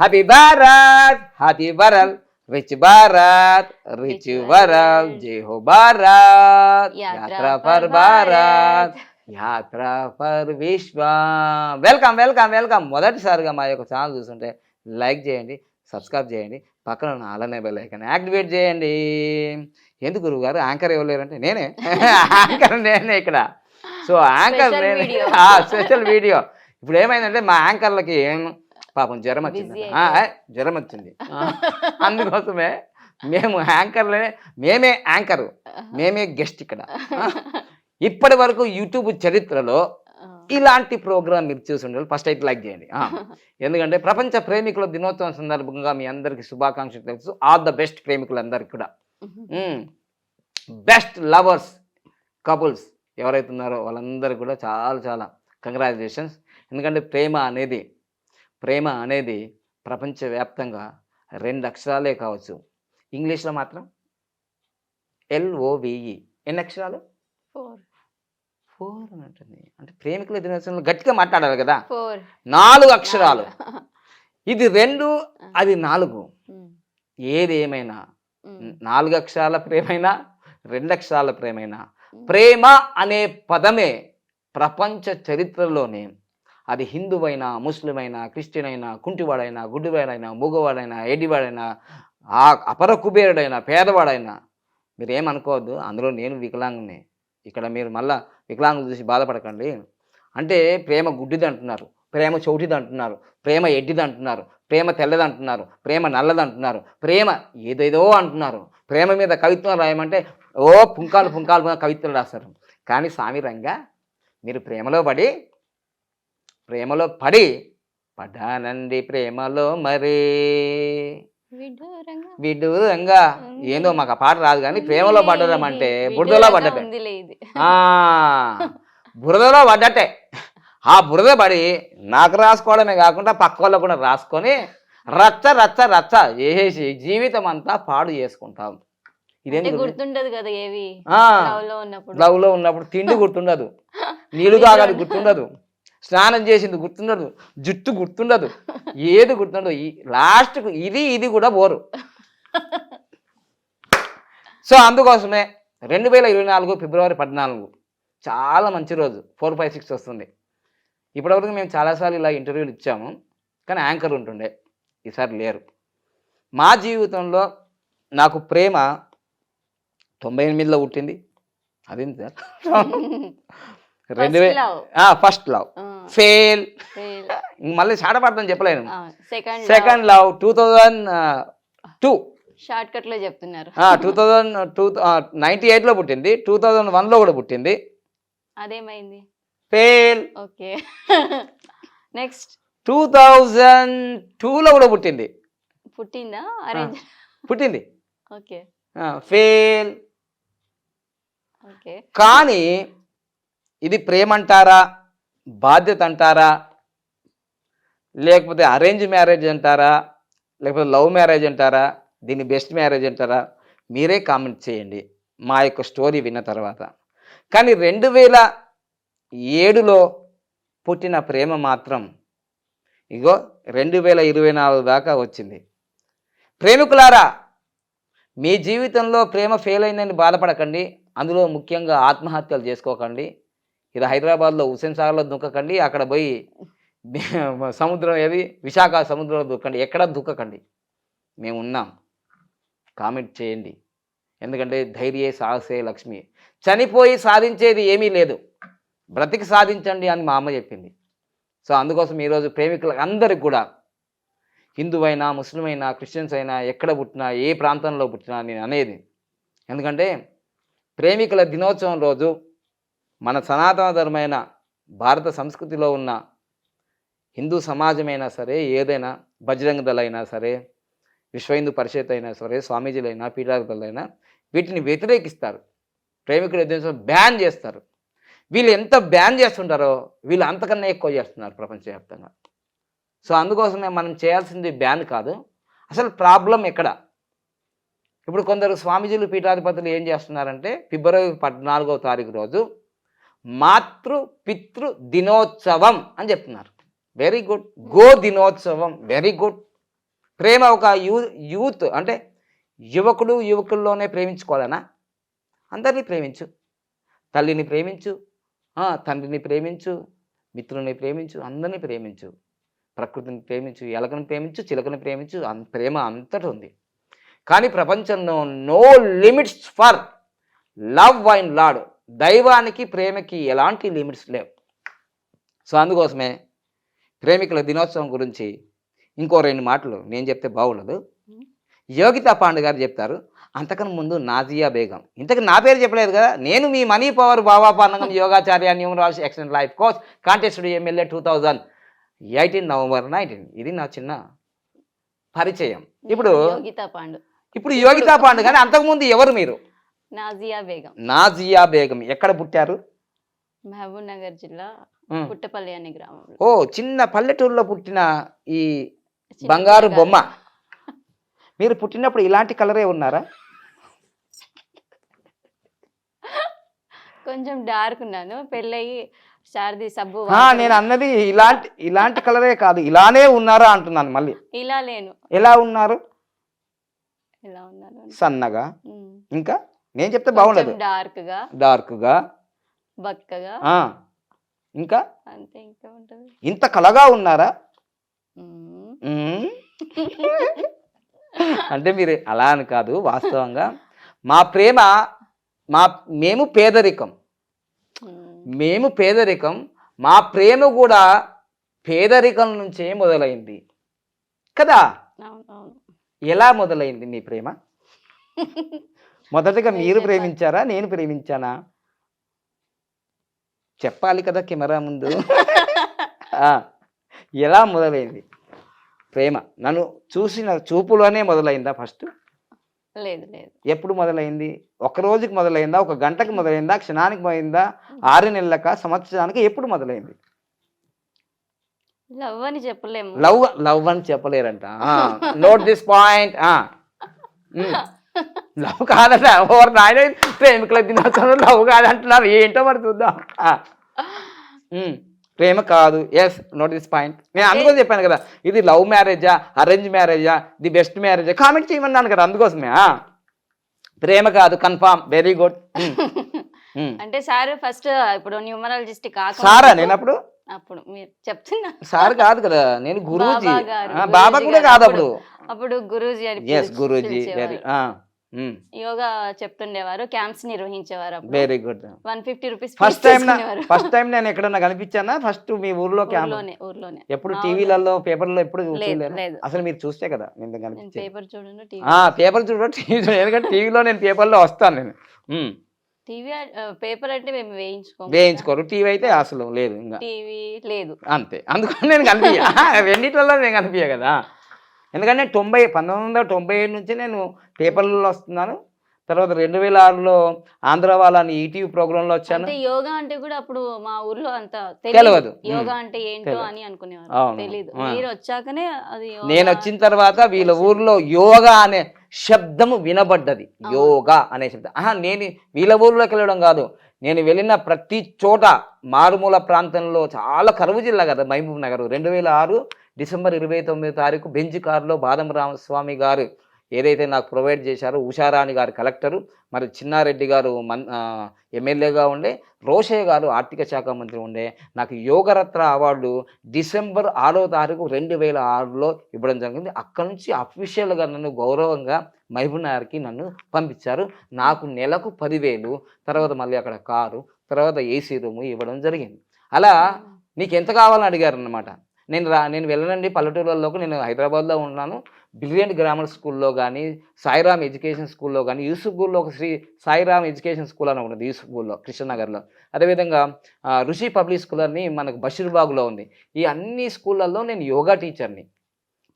Happy Bharat happy world rich Bharat rich world జై హో భారత్ యాత్ర ఫర్ భారత్ యాత్ర ఫర్ విశ్వ వెల్కమ్ వెల్కమ్ వెల్కమ్ మొదటిసారిగా మా యొక్క ఛానల్ చూస్తుంటే లైక్ చేయండి సబ్స్క్రైబ్ చేయండి. పక్కన ఉన్న అలానే బెల్ ఐకాన్ యాక్టివేట్ చేయండి. ఎందుకు గురువు గారు? యాంకర్ ఎవరు లేరంటే నేనే. యాంకర్ నేనే ఇక్కడ. సో యాంకర్ నేనే. స్పెషల్ వీడియో ఇప్పుడు ఏమైందంటే మా యాంకర్లకి పాపం జ్వరం వచ్చింది జ్వరం వచ్చింది. అందుకోసమే మేము యాంకర్లనే మేమే యాంకర్. మేమే గెస్ట్ ఇక్కడ. ఇప్పటి వరకు యూట్యూబ్ చరిత్రలో ఇలాంటి ప్రోగ్రామ్ మీరు చూసి ఉండాలి. ఫస్ట్ అయితే లైక్ చేయండి. ఎందుకంటే ప్రపంచ ప్రేమికుల దినోత్సవం సందర్భంగా మీ అందరికి శుభాకాంక్షలు తెలుసు ఆల్ ద బెస్ట్ ప్రేమికులందరికీ కూడా. బెస్ట్ లవర్స్ కపుల్స్ ఎవరైతే ఉన్నారో వాళ్ళందరికీ కూడా చాలా చాలా. కంగ్రాచులేషన్స్. ఎందుకంటే ప్రేమ అనేది ప్రేమ అనేది ప్రపంచవ్యాప్తంగా రెండు అక్షరాలే కావచ్చు. ఇంగ్లీష్లో మాత్రం ఎల్ఓవిఈ ఎన్ని అక్షరాలు? ఫోర్. ఫోర్ అని ఉంటుంది అంటే ప్రేమికుల దినోత్సవంలో గట్టిగా మాట్లాడాలి కదా? నాలుగు అక్షరాలు. ఇది రెండు అది నాలుగు. ఏది ఏమైనా నాలుగు అక్షరాల ప్రేమైనా రెండు అక్షరాల ప్రేమైనా? ప్రేమ అనే పదమే ప్రపంచ చరిత్రలోనే అది హిందువైనా ముస్లిం అయినా క్రిస్టియన్ అయినా కుంటివాడైనా గుడ్డివాడైనా మూగవాడైనా ఏడివాడైనా ఆ అపర కుబేరుడైనా పేదవాడైనా మీరు ఏమనుకోవద్దు అందులో నేను వికలాంగుని. ఇక్కడ మీరు మళ్ళా వికలాంగులు చూసి బాధపడకండి. అంటే ప్రేమ గుడ్డిది అంటున్నారు ప్రేమ చౌటిది అంటున్నారు ప్రేమ ఎడ్డిది అంటున్నారు ప్రేమ తెల్లది అంటున్నారు ప్రేమ నల్లది అంటున్నారు ప్రేమ ఏదేదో అంటున్నారు. ప్రేమ మీద కవిత్వం రాయమంటే ఓ పుంకాలు పుంకాలు పుంకాలు కవిత్వం రాస్తారు. కానీ స్వామి రంగా మీరు ప్రేమలో పడి ప్రేమలో పడి పడ్డానండి ప్రేమలో మరీ. విడ్డూరంగా. ఏందో మాకు ఆ పాట రాదు కానీ ప్రేమలో పడ్డదామంటే బురదలో పడ్డటే బురదలో పడ్డట్టే ఆ బురద పడి నాకు రాసుకోవడమే కాకుండా పక్క వాళ్ళకు కూడా రాసుకొని రచ్చ రచ్చ రచ్చ చేసేసి జీవితం అంతా పాడు చేసుకుంటాం. అంటే ఇదేంటి గుర్తుంటది కదా ఏవి? లవ్లో ఉన్నప్పుడు తిండి గుర్తుండదు. నీళ్ళు తాగాలి గుర్తుండదు. స్నానం చేసింది గుర్తుండదు జుట్టు గుర్తుండదు ఏది గుర్తుండదు ఈ లాస్ట్కు ఇది ఇది కూడా బోరు సో అందుకోసమే రెండు వేల ఇరవై నాలుగు ఫిబ్రవరి పద్నాలుగు చాలా మంచి రోజు ఫోర్ ఫైవ్ సిక్స్ వస్తుంది. ఇప్పటివరకు మేము చాలాసార్లు ఇలా ఇంటర్వ్యూలు ఇచ్చాము కానీ యాంకర్ ఉంటుండే ఈసారి లేరు. మా జీవితంలో నాకు ప్రేమ తొంభై ఎనిమిదిలో పుట్టింది అదేంటి సార్? రెండు వే. First love fail. మళ్ళీ చాటపడతాను చెప్పలేను. Second second love two thousand two short కట్లో చెప్తున్నారు. టూ థౌజండ్ టూ నైంటీ ఎయిట్లో పుట్టింది టూ థౌజండ్ వన్లో కూడా పుట్టింది. అదేమైంది? Fail okay. Next two thousand టూలో కూడా పుట్టింది. పుట్టిందా? అరేంజ్ పుట్టింది. ఓకే. Fail okay. కానీ ఇది ప్రేమ అంటారా? బాధ్యత అంటారా? లేకపోతే అరేంజ్ మ్యారేజ్ అంటారా? లేకపోతే లవ్ మ్యారేజ్ అంటారా? దీన్ని బెస్ట్ మ్యారేజ్ అంటారా? మీరే కామెంట్ చేయండి మా యొక్క స్టోరీ విన్న తర్వాత. కానీ రెండు వేల ఏడులో పుట్టిన ప్రేమ మాత్రం ఇగో రెండు వేల ఇరవై నాలుగు దాకా వచ్చింది. ప్రేమికులారా మీ జీవితంలో ప్రేమ ఫెయిల్ అయిందని బాధపడకండి. అందులో ముఖ్యంగా ఆత్మహత్యలు చేసుకోకండి. ఇది హైదరాబాద్లో హుసేన్ సాగర్లో దుక్కకండి అక్కడ పోయి సముద్రం ఏది? విశాఖ సముద్రంలో దుక్కండి ఎక్కడ దుక్కకండి? మేము ఉన్నాం. కామెంట్ చేయండి. ఎందుకంటే ధైర్యే సాహసే లక్ష్మి. చనిపోయి సాధించేది ఏమీ లేదు. బ్రతికి సాధించండి అని మా అమ్మ చెప్పింది. సో అందుకోసం ఈరోజు ప్రేమికుల అందరికి కూడా హిందువైనా ముస్లిం అయినా క్రిస్టియన్స్ అయినా ఎక్కడ పుట్టినా ఏ ప్రాంతంలో పుట్టినా నేను అనేది. ఎందుకంటే ప్రేమికుల దినోత్సవం రోజు మన సనాతన ధర్మమైన భారత సంస్కృతిలో ఉన్న హిందూ సమాజమైనా సరే ఏదైనా బజరంగ దళ అయినా సరే విశ్వ హిందూ పరిషత్ అయినా సరే స్వామీజీలైనా పీఠాధిపతులైనా వీటిని వ్యతిరేకిస్తారు. ప్రేమికులు దినోత్సవం బ్యాన్ చేస్తారు. వీళ్ళు ఎంత బ్యాన్ చేస్తుంటారో వీళ్ళు అంతకన్నా ఎక్కువ చేస్తున్నారు ప్రపంచవ్యాప్తంగా. సో అందుకోసమే మనం చేయాల్సింది బ్యాన్ కాదు. అసలు ప్రాబ్లం ఎక్కడ? ఇప్పుడు కొందరు స్వామీజీలు పీఠాధిపతులు ఏం చేస్తున్నారంటే ఫిబ్రవరి పద్నాలుగో తారీఖు రోజు మాతృ పితృ దినోత్సవం అని చెప్తున్నారు. వెరీ గుడ్ గో దినోత్సవం. వెరీ గుడ్ ప్రేమ ఒక యూ యూత్ అంటే యువకుడు యువకుల్లోనే ప్రేమించుకోవాలనా? అందరినీ ప్రేమించు. తల్లిని ప్రేమించు. తండ్రిని ప్రేమించు. మిత్రుని ప్రేమించు. అందరినీ ప్రేమించు. ప్రకృతిని ప్రేమించు. ఎలకని ప్రేమించు. చిలకని ప్రేమించు. ప్రేమ అంతటి ఉంది. కానీ ప్రపంచంలో no limits for love and lord దైవానికి ప్రేమకి ఎలాంటి లిమిట్స్ లేవు. సో అందుకోసమే ప్రేమికుల దినోత్సవం గురించి ఇంకో రెండు మాటలు నేను చెప్తే బాగుండదు. యోగితా పాండే గారు చెప్తారు అంతకన్నా ముందు నాజియా బేగం. ఇంతకు నా పేరు చెప్పలేదు కదా నేను మీ money power Baba Pandagam యోగాచార్య numerology excellent life coach contested MLA two thousand eighteen November nineteen ఇది నా చిన్న పరిచయం. ఇప్పుడు యోగితా పాండు. ఇప్పుడు యోగితా పాండే కానీ అంతకుముందు ఎవరు మీరు? నాజియా బేగం. నాజియా బేగం. ఎక్కడ పుట్టారు? మహబూబ్ నగర్ జిల్లా. పుట్టపల్లి అనే గ్రామంలో. ఓ చిన్న పల్లెటూరులో పుట్టిన ఈ బంగారు. బొమ్మ. మీరు పుట్టినప్పుడు ఇలాంటి కలరే ఉన్నారా? కొంచెం డార్క్ ఉన్నాను. పెళ్ళయి శారది సబ్బు నేను అన్నది ఇలాంటి ఇలాంటి కలరే కాదు. ఇలానే ఉన్నారా అంటున్నాను మళ్ళీ. ఇలా లేను. ఎలా ఉన్నారు? ఇలా ఉన్నాను అంటే. సన్నగా. ఇంకా? నేను చెప్తే బాగుండదు. డార్క్గా డార్క్గా బక్కగా. ఆ, ఇంకా? అంతే ఇంకా ఉంటది. ఇంత కలగా ఉన్నారా. అంటే మీరు అలా అని కాదు వాస్తవంగా. మా ప్రేమ మా మేము పేదరికం. మేము. పేదరికం. మా ప్రేమ కూడా పేదరికం నుంచే మొదలైంది. కదా? ఎలా మొదలైంది మీ ప్రేమ? మొదటగా మీరు. ప్రేమించారా? నేను ప్రేమించానా? చెప్పాలి కదా కెమెరా ముందు. ఎలా మొదలైంది? ప్రేమ. నన్ను చూసిన చూపులోనే మొదలైందా ఫస్ట్? లేదు లేదు. ఎప్పుడు మొదలైంది? ఒక రోజుకి మొదలైందా? ఒక గంటకి మొదలైందా? క్షణానికి మొదలైందా? ఆరు నెలలక? సంవత్సరానికి ఎప్పుడు మొదలైంది? లవ్ అని చెప్పలేము. లవ్ లవ్ అని చెప్పలేరంట. Note this point. లవ్ కాదట ఓర్ నాయన ప్రేమికుల దినోత్సవం లవ్ కాదంటున్నారు. ఏంటో మరి చూద్దాం. ప్రేమ కాదు. ఎస్ నోట్ దిస్ పాయింట్ నేను అందుకోసం చెప్పాను కదా ఇది లవ్ మ్యారేజా అరేంజ్ మ్యారేజా ది బెస్ట్ మ్యారేజా? కామెంట్ చేయమన్నాను కదా అందుకోసమే. ప్రేమ కాదు కన్ఫామ్ వెరీ గుడ్ అంటే సార్ ఫస్ట్ ఇప్పుడు న్యూమరాలజిస్ట్ కాక సారా నేను అప్పుడు? అప్పుడు మీరు చెప్తున్నా. సార్ కాదు కదా నేను గురూజీ. బాబా కూడా కాదు అప్పుడు. అప్పుడు. గురూజీ అని ఎస్ గురూజీ. యోగా చెప్తుండేవారు camps నిర్వహించేవారు very good one fifty rupees first time first time నేను ఎక్కడన్నా కనిపించానా? ఫస్ట్ మీ ఊర్లో క్యాంప్? ఊర్లోనే ఎప్పుడు టీవీలలో పేపర్లో ఎప్పుడు అసలు మీరు చూస్తే కదా నేను పేపర్ చూడండి పేపర్ చూడ టీవీ చూడ ఎందుకంటే టీవీలో నేను పేపర్లో వస్తాను నేను. ఉమ్, టీవీ పేపర్ అంటే మేము వేయించుకోము. వేయించుకోరు. టీవీ అయితే అసలు లేదు ఇంకా. టీవీ లేదు. అంతే. అందుకని నేను కనిపించ రెండిట్లలో నేను కనిపించ కదా. ఎందుకంటే తొంభై పంతొమ్మిది వందల తొంభై ఏడు నుంచి నేను పేపర్లలో వస్తున్నాను. తర్వాత రెండు వేల ఆరులో ఆంధ్ర వాళ్ళని ఈటీవీ ప్రోగ్రాంలో వచ్చాను. అంటే యోగా అంటే కూడా అప్పుడు మా ఊర్లో అంత తెలియదు. యోగా. అంటే ఏంటో తెలియదు. అని అనుకునేవారు. ఆ. మీరు వచ్చాకనే అది నేను వచ్చిన తర్వాత వీళ్ళ ఊర్లో యోగా అనే శబ్దము వినబడ్డది. యోగా అనే శబ్దం. ఆహా నేను వీళ్ళ ఊర్లోకి వెళ్ళడం కాదు. నేను వెళ్ళిన ప్రతి చోట మారుమూల ప్రాంతంలో చాలా కరువు జిల్లా కదా మహబూబ్ నగర్. రెండు వేల ఆరు డిసెంబర్ ఇరవై తొమ్మిది తారీఖు బెంచ్ కారులో బాదం రామస్వామి గారు ఏదైతే నాకు ప్రొవైడ్ చేశారో ఉషారాణి గారు కలెక్టరు మరి చిన్నారెడ్డి గారు మన్ ఎమ్మెల్యేగా ఉండే రోషయ్య గారు ఆర్థిక శాఖ మంత్రి ఉండే నాకు యోగరత్న అవార్డు డిసెంబర్ ఆరో తారీఖు రెండు వేల ఆరులో ఇవ్వడం జరిగింది. అక్కడ నుంచి అఫీషియల్గా నన్ను గౌరవంగా మహబూబ్నగర్కి నన్ను పంపించారు. నాకు నెలకు పదివేలు తర్వాత మళ్ళీ అక్కడ కారు తర్వాత ఏసీ రూము ఇవ్వడం జరిగింది. అలా నీకు ఎంత కావాలని అడిగారు అనమాట నేను రా నేను వెళ్ళనండి పల్లెటూరులలోకి నేను హైదరాబాద్లో ఉన్నాను. బ్రిలియంట్ గ్రామర్ స్కూల్లో కానీ సాయిరామ్ ఎడ్యుకేషన్ స్కూల్లో కానీ యూసుఫ్గూల్లో ఒక శ్రీ సాయిరామ్ ఎడ్యుకేషన్ స్కూల్ అని ఉంటుంది యూసుఫ్గూల్లో కృష్ణనగర్లో. అదేవిధంగా ఋషి పబ్లిక్ స్కూల్ అని మనకు బషీర్బాగ్లో ఉంది. ఈ అన్ని స్కూళ్ళల్లో నేను యోగా టీచర్ని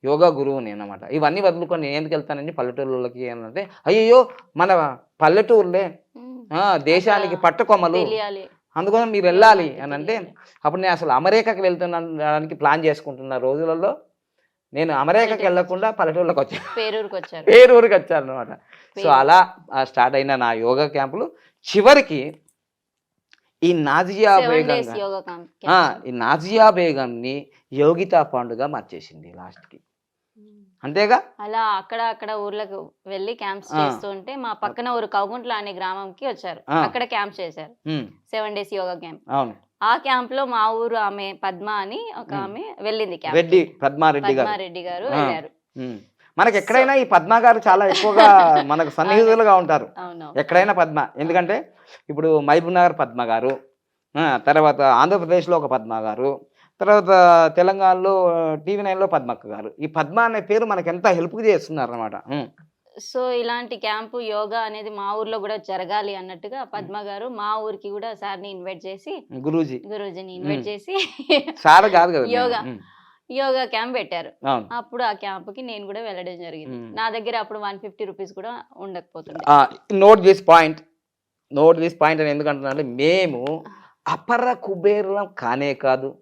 యోగా గురువుని అనమాట ఇవన్నీ వదులుకొని నేను ఎందుకు వెళ్తానండి పల్లెటూరులోకి అని అంటే అయ్యో మన పల్లెటూరులే. దేశానికి పట్టుకొమ్మలు. అందుకోసం మీరు వెళ్ళాలి అని అంటే అప్పుడు నేను అసలు అమెరికాకి వెళ్తున్నానికి ప్లాన్ చేసుకుంటున్న రోజులలో నేను అమెరికాకి వెళ్ళకుండా పల్లెటూరులోకి వచ్చాను పేరూరుకి వచ్చారు పేరూరుకి వచ్చాను అనమాట సో. అలా స్టార్ట్ అయిన నా యోగా క్యాంపులు. చివరికి ఈ నాజియా బేగం ఈ నాజియా బేగంని యోగితా పాండుగా మార్చేసింది లాస్ట్కి. అంతేగా? అలా అక్కడ అక్కడ ఊర్లకు వెళ్ళి క్యాంప్స్ ఆ. చేస్తూ ఉంటే మా పక్కన ఊరు కౌగుంట్ల అనే గ్రామంకి వచ్చారు. అక్కడ క్యాంప్ చేశారు. Seven days yoga camp. అవును. ఆ క్యాంప్లో మా ఊరు ఆమె పద్మ అని ఒక. ఆమె వెళ్ళింది క్యాంప్ రెడ్డి పద్మారెడ్డి గారు. పద్మారెడ్డి గారు. వెళ్ళారు. మనకి ఎక్కడైనా ఈ పద్మ గారు చాలా ఎక్కువగా మనకు సన్నిహితులుగా ఉంటారు. ఎక్కడైనా పద్మ. ఎందుకంటే ఇప్పుడు మహబూబ్ నగర్ పద్మ గారు తర్వాత ఆంధ్రప్రదేశ్లో ఒక పద్మ గారు తర్వాత తెలంగాణలో టీవీ నైన్లో పద్మక్క గారు. ఈ పద్మ అనే పేరు మనకి ఎంత హెల్ప్ చేస్తున్నారు అనమాట సో ఇలాంటి క్యాంపు యోగా అనేది మా ఊర్లో కూడా జరగాలి అన్నట్టుగా పద్మ గారు మా ఊరికి కూడా సార్ని ఇన్వైట్ చేసి గురూజీ. గురూజీని ఇన్వైట్. చేసి సార్ కాదు కదా యోగా. యోగా క్యాంప్ పెట్టారు. అప్పుడు ఆ క్యాంప్కి నేను కూడా వెళ్ళడం జరిగింది. నా దగ్గర అప్పుడు వన్ ఫిఫ్టీ రూపీస్ కూడా ఉండకపోతుంది note this point note this point అని మేము అపర కుబేరులం కానే కాదు.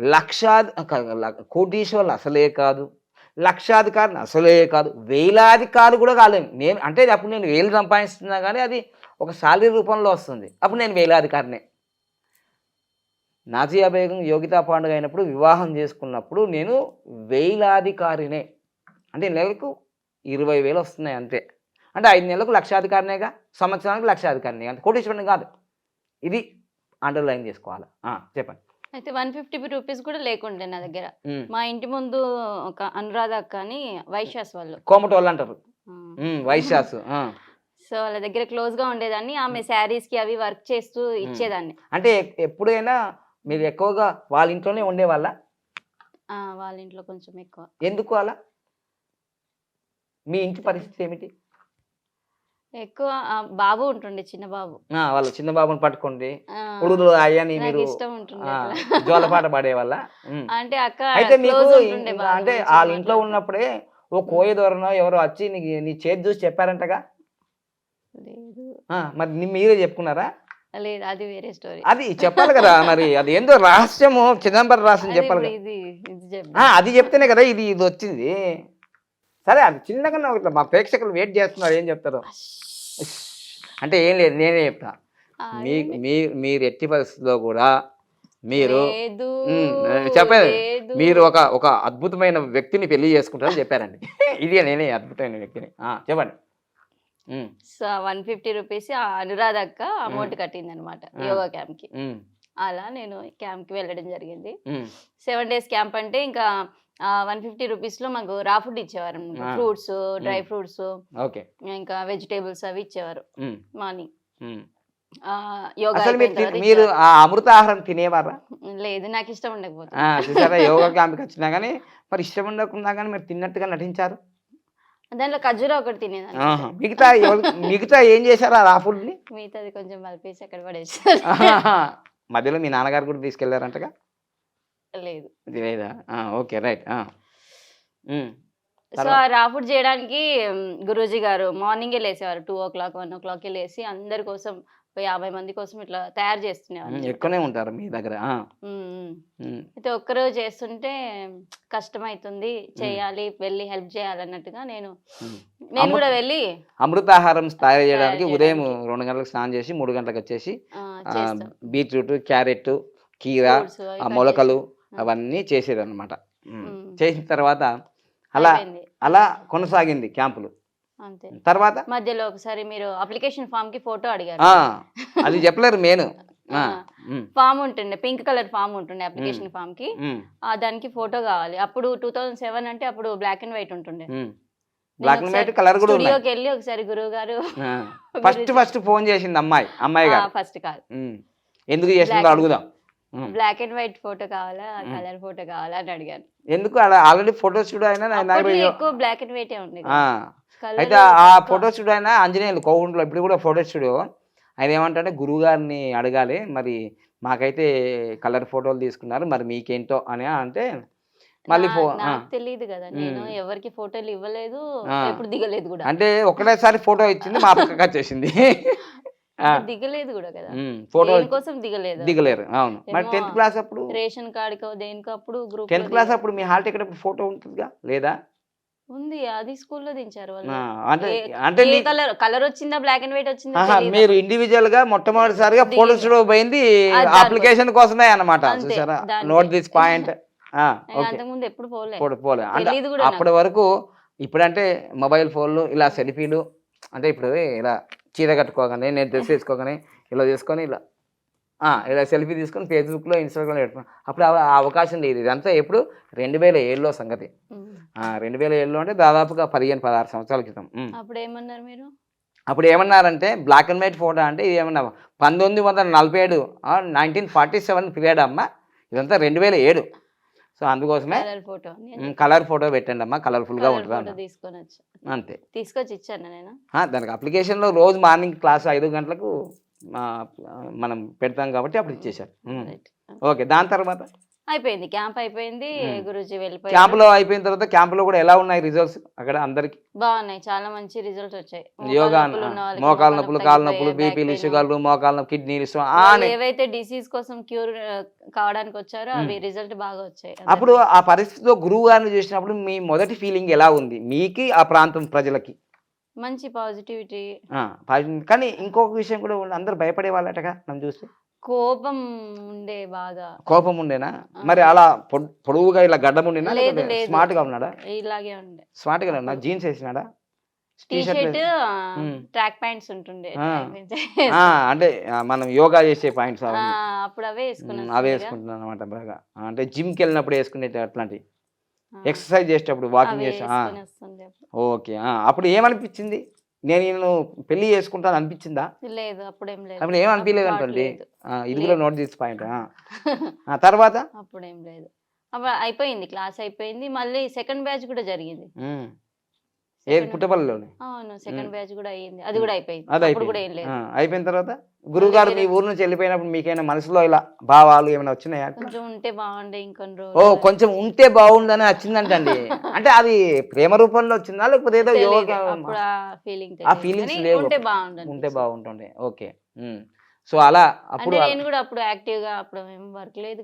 లక్షాది క- ల- కోటీశ్వర్లు అసలే కాదు. లక్షాధికారిని అసలే కాదు వేలాధికారి కూడా కాలేము నేను అంటే అప్పుడు నేను వేలు సంపాదిస్తున్నా కానీ అది ఒక శాలరీ రూపంలో వస్తుంది. అప్పుడు నేను వేలాధికారినే. నాజియా బేగం యోగితా పాండుగ అయినప్పుడు వివాహం చేసుకున్నప్పుడు నేను వేలాధికారినే. అంటే నెలకు ఇరవై వేలు వస్తున్నాయి అంతే. అంటే ఐదు నెలలకు లక్షాధికారినేగా సంవత్సరానికి లక్షాధికారిని అంటే కోటీశ్వరుని కాదు. ఇది అండర్లైన్ చేసుకోవాలి. చెప్పండి. అయితే వన్ ఫిఫ్టీ రూపీస్ కూడా లేకుండే నా దగ్గర. మా ఇంటి ముందు ఒక అనురాధ అక్క అని వైశ్యాస్ వాళ్ళు. అంటారు. ఉమ్, వైశ్యాసు ఆ. సో వాళ్ళ దగ్గర క్లోజ్గా ఉండేదాన్ని. ఆమె శారీస్కి అవి వర్క్ చేస్తూ ఇచ్చేదాన్ని. అంటే ఎప్పుడైనా మీరు ఎక్కువగా వాళ్ళ ఇంట్లోనే ఉండేవాళ్ళ? వాళ్ళ ఇంట్లో కొంచెం ఎక్కువ. ఎందుకు అలా? మీ ఇంటి పరిస్థితి ఏమిటి? ఎక్కువ బాబు ఉంటుండే చిన్న బాబు. ఆ, వాళ్ళ చిన్న బాబుని పట్టుకోండి. ఉడుదు అయ్యని మీరు. జోలపాట పాడేవాళ్ళ? ఉమ్. అంటే అక్క అయితే మీకు అంటే వాళ్ళ ఇంట్లో. ఉన్నప్పుడే ఓ కోయ దూరనో ఎవరో వచ్చి నీ నీ చేతి చూసి చెప్పారంటగా? లేదు. మరి మీరే చెప్పుకున్నారా? లేదు అది వేరే స్టోరీ. అది చెప్పాలి కదా మరి అది ఏందో రహస్యము చిదంబరం రహస్యం చెప్పాలి అది చెప్తేనే కదా ఇది ఇది వచ్చింది. సరే అది చిన్నగా మా ప్రేక్షకులు వెయిట్ చేస్తున్నారు ఏం చెప్తారు. అంటే ఏం లేదు నేనే చెప్తా. మీ మీ మీరు ఎట్టి పరిస్థితుల్లో కూడా మీరు చెప్పేది లేదు. మీరు ఒక ఒక అద్భుతమైన వ్యక్తిని పెళ్ళి చేసుకుంటారని చెప్పారండి. ఇది నేనే అద్భుతమైన వ్యక్తిని. చెప్పండి. So one fifty rupees Anuradha అక్క అమౌంట్ కట్టింది అనమాట. యోగా క్యాంప్కి అలా నేను క్యాంప్కి వెళ్ళడం జరిగింది. సెవెన్ డేస్ క్యాంప్ అంటే ఇంకా వన్ ఫిఫ్టీ రూపీస్లో మాకు రా ఫుడ్ ఇచ్చేవారు. ఫ్రూట్స్ డ్రై ఫ్రూట్స్ ఇంకా వెజిటేబుల్స్ అవి ఇచ్చేవారు మార్నింగ్. మీరు అయిపోయిన తి- తర్వాత మీరు ఇచ్చేవారు. ఆ అమృతాహారం తినేవారా? లేదు నాకు ఇష్టం ఉండకపోతే. యోగా క్యాంప్కి వచ్చినా కానీ మరి ఇష్టం ఉండకుండా కానీ మీరు తిన్నట్టుగా నటించారు? దాంట్లో ఖర్జూరా ఒకటి తినేదాన్ని. మిగతా మిగతా ఏం చేశారు ఆ రాఫుల్ని మిగతాది కొంచెం కలిపేసి అక్కడ పడేసారు మధ్యలో మీ నాన్నగారు కూడా తీసుకెళ్ళారంటగా? లేదు. లేదా? Okay right. సో ఆ రాఫుడ్ చేయడానికి గురూజీ గారు మార్నింగే లేసేవారు. Two o'clock one o'clock లేసి అందరి కోసం యాభై మంది కోసం ఇట్లా తయారు చేస్తునేవారు ఉమ్, ఎక్కువనే ఉంటారు మీ దగ్గర. అయితే ఒక్కరోజు చేస్తుంటే కష్టమవుతుంది చేయాలి వెళ్ళి హెల్ప్ చేయాలి అన్నట్టుగా నేను. నేను కూడా వెళ్ళి అమృతాహారం తయారు చేయడానికి ఉదయం. రెండు గంటలకు స్నానం చేసి మూడు గంటలకు వచ్చేసి బీట్రూట్ క్యారెట్ కీర మొలకలు. అవన్నీ చేసేది అనమాట ఉమ్. చేసిన తర్వాత అలా. అలా కొనసాగింది క్యాంపులు. తర్వాత మధ్యలో ఒకసారి మీరు అప్లికేషన్ ఫామ్కి ఫోటో అడిగారు. అది చెప్పలేరు మేను ఫామ్ ఉంటుండే పింక్ కలర్ ఫామ్ ఉంటుండే అప్లికేషన్ ఫామ్కి దానికి ఫోటో కావాలి. అప్పుడు టూ థౌజండ్ సెవెన్ అంటే అప్పుడు బ్లాక్ అండ్ వైట్ ఉంటుండే. బ్లాక్ అండ్ వైట్ కలర్ కూడా స్టూడియోకి వెళ్ళి ఒకసారి గురువు గారు ఫస్ట్ ఫస్ట్ ఫోన్ చేసింది అమ్మాయి అమ్మాయి ఫస్ట్ ఉమ్. ఎందుకు చేసిందో. అడుగుదాం. బ్లాక్ అండ్ వైట్ ఫోటో కావాలా? కలర్ ఫోటో కావాలా అని అడిగాను. ఎందుకు? అలా ఆల్రెడీ ఫోటో స్టూడియో అయినా ఎక్కువ బ్లాక్ అండ్ వైట్ ఉంది అయితే ఆ ఫోటో స్టూడియో అయినా ఆంజనేయులు కోవుంట్లో ఇప్పుడు కూడా ఫోటో స్టూడియో ఆయన ఏమంటే గురువు గారిని అడగాలి. మరి మాకైతే కలర్ ఫోటోలు తీసుకున్నారు. మరి మీకేంటో అని అంటే మళ్ళీ తెలియదు కదా. నేను. ఎవరికి ఫోటోలు ఇవ్వలేదు. ఎప్పుడు దిగలేదు కూడా. అంటే ఒకటేసారి ఫోటో ఇచ్చింది మా పక్కకి వచ్చేసింది. దిగలేదు కూడా కదా. ఫోటో దేనికోసం దిగలేదు? దిగలేరు అవును. మరి టెన్త్ క్లాస్ అప్పుడు? రేషన్ కార్డుకో దేనికో అప్పుడు గ్రూప్ టెన్త్ క్లాస్ అప్పుడు మీ హాల్ టికెట్ ఫోటో ఉంటుందిగా? లేదా? ఉంది అది స్కూల్లో దించారు వాళ్ళు. అంటే కలర్ కలర్ వచ్చిందా బ్లాక్ అండ్ వైట్ వచ్చిందా. మీరు ఇండివిజువల్గా మొట్టమొదటిసారిగా ఫోటో. స్టూడియో పోయింది. అప్లికేషన్ కోసమే అన్నమాట చూసారా. నోట్ దిస్ పాయింట్ అంతకుముందు ఎప్పుడు పోలే. పోలే అంటే అప్పటి వరకు ఇప్పుడంటే మొబైల్ ఫోన్లు ఇలా సెల్ఫీలు అంటే ఇప్పుడు ఇలా చీర కట్టుకోగానే నేను డ్రెస్ వేసుకోగానే ఇలా చేసుకొని ఇలా ఇలా సెల్ఫీ తీసుకొని ఫేస్బుక్లో ఇన్స్టాగ్రామ్లో పెట్టుకున్నాను అప్పుడు ఆ అవకాశం లేదు. ఇదంతా ఎప్పుడు రెండు వేల ఏడులో సంగతి. రెండు వేల ఏడులో అంటే దాదాపుగా పదిహేను పదహారు సంవత్సరాల క్రితం. అప్పుడు ఏమన్నారు మీరు? అప్పుడు ఏమన్నారంటే బ్లాక్ అండ్ వైట్ ఫోటో అంటే ఇది ఏమన్నా పంతొమ్మిది వందల నలభై ఏడు నైన్టీన్ ఫార్టీ సెవెన్ పీరియడ్ అమ్మ. ఇదంతా రెండు వేల ఏడు. సో అందుకోసమే కలర్ ఫోటో కలర్ ఫోటో పెట్టండి అమ్మా ఉంటుంది అన్న. తీసుకొని వచ్చి అంతే. తీసుకొచ్చి ఇచ్చాను నేను? దానికి అప్లికేషన్లో రోజు మార్నింగ్ క్లాస్ ఐదు గంటలకు మనం పెడతాం కాబట్టి అప్పుడు ఇచ్చేసారు. ఓకే దాని తర్వాత? అయిపోయింది. క్యాంప్ అయిపోయింది. గురుజీ వెళ్ళిపోయి క్యాంపులో అయిపోయిన తర్వాత క్యాంపులో కూడా ఎలా ఉన్నాయి రిజల్ట్స్ అక్కడ అందరికి? బాగున్నాయి. చాలా మంచి రిజల్ట్స్ వచ్చాయి. మోకాలు యోగా మోకాల నొప్పులు కాళ్ళ నొప్పులు బీపీలు. షుగర్లు మోకాల కిడ్నీలు వాళ్ళు ఏవైతే డిసీజ్ కోసం క్యూర్ కావడానికి వచ్చారో అవి రిజల్ట్ బాగా వచ్చాయి. అప్పుడు ఆ పరిస్థితిలో గురువు గారిని చూసినప్పుడు మీ మొదటి ఫీలింగ్ ఎలా ఉంది? మీకి ఆ ప్రాంతం ప్రజలకి? మంచి పాజిటివిటీ. కానీ ఇంకొక విషయం కూడా. అందరూ భయపడే వాళ్ళటగా నన్ను చూస్తే. కోపం ఉండే బాగా కోపం ఉండేనా? మరి అలా పొడ్- పొడవుగా ఇలా గడ్డం ఉండేనా. స్మార్ట్గా ఉన్నాడా? ఇలాగే ఉండే. స్మార్ట్గా ఉన్నా జీన్స్ వేసినాడా. ట్రాక్ ప్యాంట్స్ ఉంటుండే. అంటే మనం యోగా చేసే పాయింట్స్ అప్పుడు అవే వేసుకున్నాను అవే వేసుకుంటున్నాను అనమాట బాగా. అంటే జిమ్కి వెళ్ళినప్పుడు వేసుకునే అట్లాంటి ఎక్సర్సైజ్ చేసేటప్పుడు వాకింగ్ చేసా ఓకే ఆ, అప్పుడు ఏమనిపించింది? నేను నేను పెళ్ళి చేసుకుంటాను అనిపించిందా? లేదు అప్పుడేం లేదు. అప్పుడు ఏం అనిపించలేదు అనుకోండి. లేదు. ఆ, ఇది కూడా నోట్ చేసి పాయింట్ తర్వాత? అప్పుడేం లేదు. అప్పుడు అయిపోయింది క్లాస్ అయిపోయింది. మళ్ళీ సెకండ్ బ్యాచ్ కూడా జరిగింది. ఏది Second- పుట్టపల్లిలోనే? అవును సెకండ్ బ్యాచ్ కూడా అయ్యింది. అది కూడా అయిపోయింది. అది అయిపోయింది. అయిపోయిన తర్వాత గురువు గారు మీ ఊరు నుంచి వెళ్ళిపోయినప్పుడు మీకైనా మనసులో ఇలా భావాలు ఏమైనా వచ్చినాయా కొంచెం ఉంటే బాగుండే ఇంకొన్ని ఓ కొంచెం ఉంటే బాగుండని వచ్చిందంటండి. అంటే అది ప్రేమ రూపంలో వచ్చిందా? లేకపోతే ఏదో. యోగా ఆ ఫీలింగ్ ఆ feelings లేవు. ఉంటే బాగుంటుండే. ఓకే. సో అలా అప్పుడు నేను కూడా అప్పుడు యాక్టివ్గా అప్పుడు వర్క్ లేదు.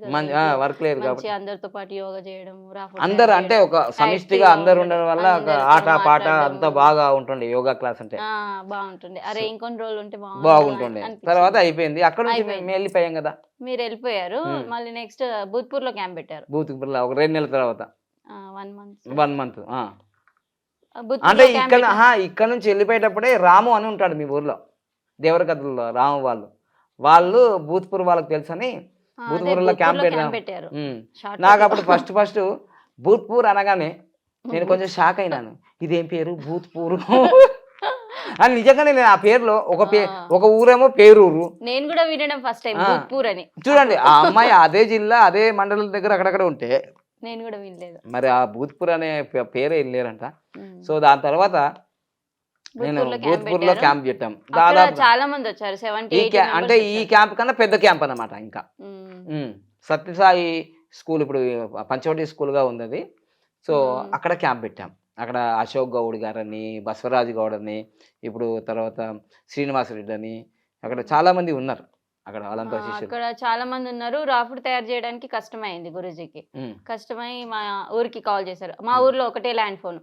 వర్క్ లేదు కాబట్టి. అందరితో పాటు యోగా చేయడం అందరు అంటే. ఒక సమిష్టిగా అందరు ఉండడం, వల్ల ఒక ఆట పాట. అంతా బాగా ఉంటుండే యోగా క్లాస్ అంటే. ఆ, బాగుంటుంది అరే ఇంకొన్ని రోజులు ఉంటే బాగుంటుండే. తర్వాత అయిపోయింది. అక్కడ నుంచి వెళ్ళిపోయాం కదా. మీరు వెళ్ళిపోయారు. మళ్ళీ నెక్స్ట్ భూత్పూర్లో క్యాంప్ పెట్టారు. బూత్ ఒక రెండు నెలల తర్వాత. One month. వన్ మంత్ అంటే ఇక్కడ ఇక్కడ నుంచి వెళ్ళిపోయేటప్పుడే రాము అని ఉంటాడు మీ ఊర్లో. దేవరగద్దుల్లో రాము వాళ్ళు. వాళ్ళు భూత్పూర్ వాళ్ళకి తెలుసని భూత్పూర్లో క్యాంప్ పెట్టారు. నాకు. అప్పుడు ఫస్ట్ ఫస్ట్ భూత్పూర్ అనగానే నేను కొంచెం షాక్ అయినాను. ఇదేం పేరు? భూత్పూర్ అని నిజంగానే నేను ఆ పేరులో ఒక పే. ఒక ఊరేమో పేరూరు. నేను కూడా వినడం ఫస్ట్ టైం. భూత్పూర్ అని. చూడండి ఆ అమ్మాయి అదే జిల్లా అదే మండలం దగ్గర అక్కడక్కడ ఉంటే నేను కూడా వినలేదు. మరి ఆ భూత్పూర్ అనే పేరే వెళ్ళారంట. సో దాని తర్వాత నేను భూత్పూర్లో క్యాంప్ పెట్టాం. దాదాపు చాలా మంది వచ్చారు సెవెంటీ అంటే ఈ క్యాంప్ కన్నా పెద్ద క్యాంప్ అన్నమాట ఇంకా. సత్యసాయి స్కూల్ ఇప్పుడు పంచవటి స్కూల్గా ఉంది సో. అక్కడ క్యాంప్ పెట్టాం. అక్కడ అశోక్ గౌడ్ గారని బసవరాజు గౌడ్ అని ఇప్పుడు తర్వాత శ్రీనివాస్ రెడ్డి అని అక్కడ చాలా మంది ఉన్నారు. అక్కడ వాళ్ళంతా అక్కడ చాలా మంది ఉన్నారు. రాఫుడ్ తయారు చేయడానికి కష్టమైంది గురూజీకి. కష్టమై మా ఊరికి కాల్ చేశారు. మా ఊర్లో ఒకటే ల్యాండ్ ఫోన్.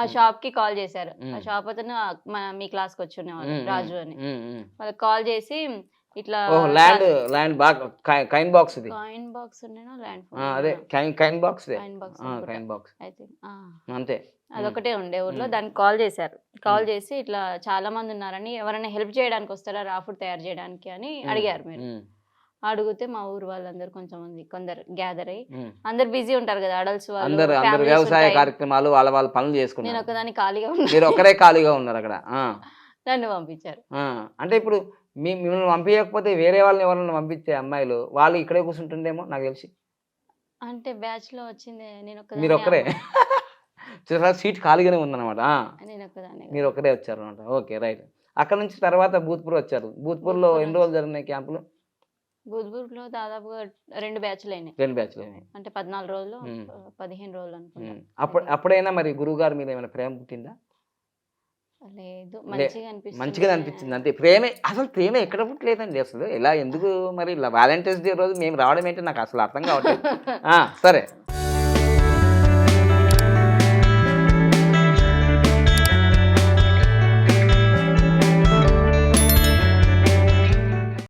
ఆ షాప్కి కాల్ చేశారు. ఆ. షాప్ అతను మీ క్లాస్కి వచ్చి రాజు అని. వాళ్ళకి కాల్ చేసి ఇట్లా ల్యాండ్ ల్యాండ్ బాగా కైన్ బాక్స్ ఇది. బాక్స్ ఉండేనా ల్యాండ్ అదే coin coin box coin box coin box. I think అంతే. అదొకటే ఉండే ఊర్లో. దానికి కాల్ చేశారు. కాల్ చేసి ఇట్లా చాలా మంది ఉన్నారని ఎవరైనా హెల్ప్ చేయడానికి వస్తారా? రాఫుడ్ తయారు చేయడానికి అని అడిగారు మీరు. అడిగితే మా ఊరు వాళ్ళందరూ కొంచెం మంది కొందరు గ్యాదర్ అయ్యి. అందరు బిజీ ఉంటారు కదా అడల్ట్స్ వాళ్ళు అందరు అందరు families వ్యవసాయ. కార్యక్రమాలు వాళ్ళ వాళ్ళ పనులు నేను చేసుకున్నారు. ఒకదాని ఖాళీగా ఉన్నా మీరు ఒక్కరే ఖాళీగా ఉన్నారు అక్కడ. ఆ, నన్ను పంపించారు. అంటే ఇప్పుడు మీ మిమ్మల్ని పంపించకపోతే వేరే వాళ్ళని ఎవరైనా పంపించే అమ్మాయిలు వాళ్ళు ఇక్కడే కూర్చుంటుండేమో నాకు తెలిసి. అంటే బ్యాచ్లో వచ్చింది నేను మీరు ఒక్కరే. చూసారా సీట్ ఖాళీగానే ఉందన్నమాట. మీరు ఒక్కరే వచ్చారు అనమాట ఓకే రైట్. అక్కడ నుంచి తర్వాత భూత్పూర్ వచ్చారు. భూత్పూర్లో భూత్పూర్ ఎన్ని రోజులు జరిగినాయి క్యాంపులు? బుద్బుడ్లో దాదాపుగా రెండు బ్యాచ్లు అయినాయి. రెండు బ్యాచ్లు అయినాయి. అంటే పద్నాలుగు రోజులు. పదిహేను రోజులు అనుకుంటా. అప్పుడు అప్పుడైనా మరి గురువు గారి మీద ఏమైనా ప్రేమ పుట్టిందా? లేదు. మంచిగా అనిపించింది అంతే. ప్రేమ అసలు ప్రేమ ఎక్కడ పుట్టలేదండి అసలు. ఇలా ఎందుకు మరి ఇలా వ్యాలంటైన్స్ డే రోజు మేము రావడం ఏంటి నాకు అసలు అర్థం కావట్లేదు. ఆ, సరే.